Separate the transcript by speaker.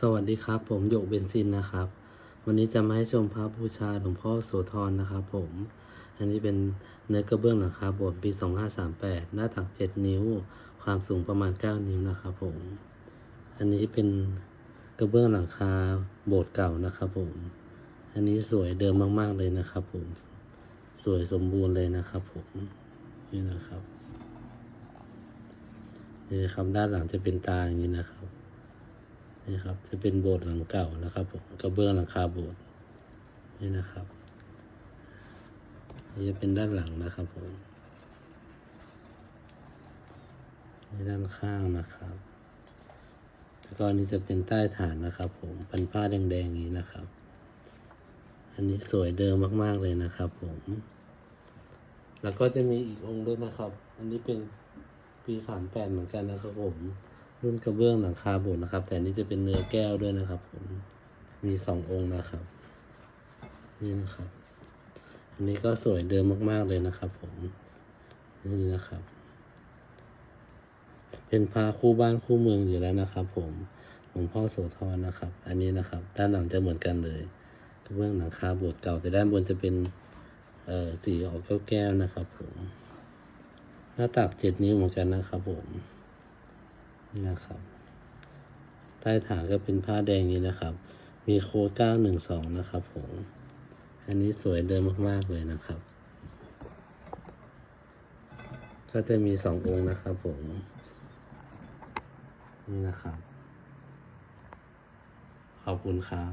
Speaker 1: สวัสดีครับ ผมหยกเบนซินนะครับ วันนี้จะมาให้ชมพระบูชาหลวงพ่อโสธรนะครับผม อันนี้เป็นเนื้อกระเบื้องหลังคาโบสถ์ปี 2538 หน้าตัก 7 นิ้ว ความสูงประมาณ 9 นิ้วนะครับผม อันนี้เป็นกระเบื้องหลังคาโบสถ์เก่านะครับผม อันนี้สวยเดิมมาก ๆเลยนะครับผม สวยสมบูรณ์เลยนะครับผมนี่นะครับนี่นะครับด้านหลังจะเป็นตาอย่างนี้นะครับ นี่ครับ จะเป็นโบสถ์หลังเก่านะครับผมกระเบื้องหลังคาโบสถ์นี่นะครับนี่จะเป็นด้านหลังนะครับผมนี่ด้านข้างนะครับแล้วก็อันนี้จะเป็นใต้ฐานนะครับ ผมป็นผ้าแดงๆนี้นะครับ อันนี้สวยเดิมมากๆเลยนะครับ ผม แล้วก็จะมีอีกองค์ด้วยนะครับ อันนี้เป็นปีสามแปดเหมือนกันนะครับผม รุ่นกระเบื้องหลังคาโบสถ์นะครับ แต่นนี้จะเป็นเนื้อแก้วด้วยนะครับผมมีสององค์นะครับ นี่นะครับ อันนี้ก็สวยเดิมมาก ๆเลยนะครับ ผมนี่นะครับ เป็นพาคู่บ้านคู่เมืองอยู่แล้วนะครับ ผมหลวงพ่อโสธรนะครับ อันนี้นะครับ ด้านหลังจะเหมือนกันเลยกระเบื้องหลังคาโบสถ์เก่าแต่ด้านบนจะเป็นเอ่อสีออกแก้วๆนะครับ ผมหน้าตักเจ็ดนิ้วเหมือนกันนะครับ ผม นี่นะครับ ใต้ฐานก็เป็นผ้าแดงนี้นะครับ มีโค้ดเก้าหนึ่งสองนะครับผม อันนี้สวยเดิมมากๆเลยนะครับ ก็จะมีสององค์นะครับผม นี่นะครับ ขอบคุณครับ